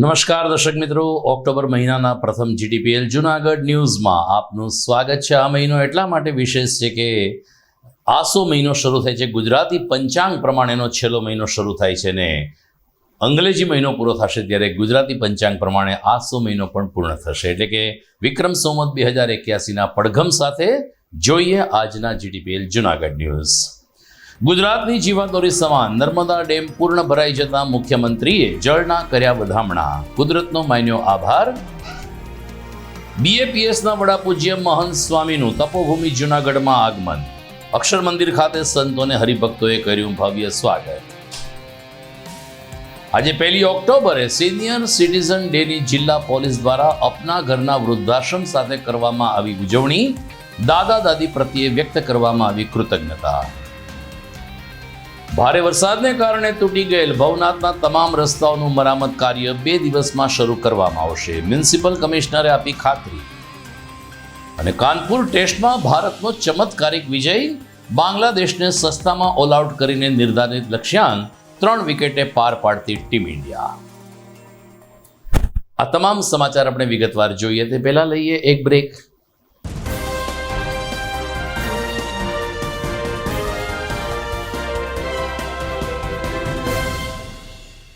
નમસ્કાર દર્શક મિત્રો, ઓક્ટોબર મહિનાના પ્રથમ જીટીપીએલ જુનાગઢ ન્યૂઝમાં આપનું સ્વાગત છે. આ મહિનો એટલા માટે વિશેષ છે કે આસો મહિનો શરૂ થાય છે. ગુજરાતી પંચાંગ પ્રમાણેનો છેલ્લો મહિનો શરૂ થાય છે ને અંગ્રેજી મહિનો પૂરો થશે ત્યારે ગુજરાતી પંચાંગ પ્રમાણે આસો મહિનો પણ પૂર્ણ થશે. એટલે કે વિક્રમ સોમત બે હજાર એક્યાસીના પડઘમ સાથે જોઈએ આજના જીટીપીએલ જુનાગઢ ન્યૂઝ. ગુજરાતની જીવાદોરી સમાન નર્મદા ડેમ પૂર્ણ ભરાઈ જતા મુખ્યમંત્રીએ જળના કર્યા વધામણા. કુદરતનો માન્યો આભાર. બીએપીએસના વડા પૂજ્ય મહંત સ્વામીનું તપોભૂમિ જુનાગઢમાં આગમન. અક્ષર મંદિર ખાતે સંતોને હરિભક્તોએ કર્યું ભવ્ય સ્વાગત. આજે પહેલી ઓક્ટોબરે સિનિયર સિટીઝન ડેની જિલ્લા પોલીસ દ્વારા અપના ઘરના વૃદ્ધાશ્રમ સાથે કરવામાં આવી ઉજવણી. દાદા દાદી પ્રત્યે વ્યક્ત કરવામાં આવી કૃતજ્ઞતા. ભારે વરસાદને કારણે તૂટી ગયેલ ભવનાથના તમામ રસ્તાઓનું મરામત કાર્ય બે દિવસમાં શરૂ કરવામાં આવશે. મ્યુનિસિપલ કમિશનરે આપી ખાતરી. અને કાનપુર ટેસ્ટમાં ભારતનો ચમત્કારિક વિજય. બાંગ્લાદેશને સસ્તામાં ઓલ આઉટ કરીને નિર્ધારિત લક્ષ્યાંક ત્રણ વિકેટે પાર પાડતી ટીમ ઇન્ડિયા. આ તમામ સમાચાર આપણે વિગતવાર જોઈએ. તે પહેલા લઈએ એક બ્રેક.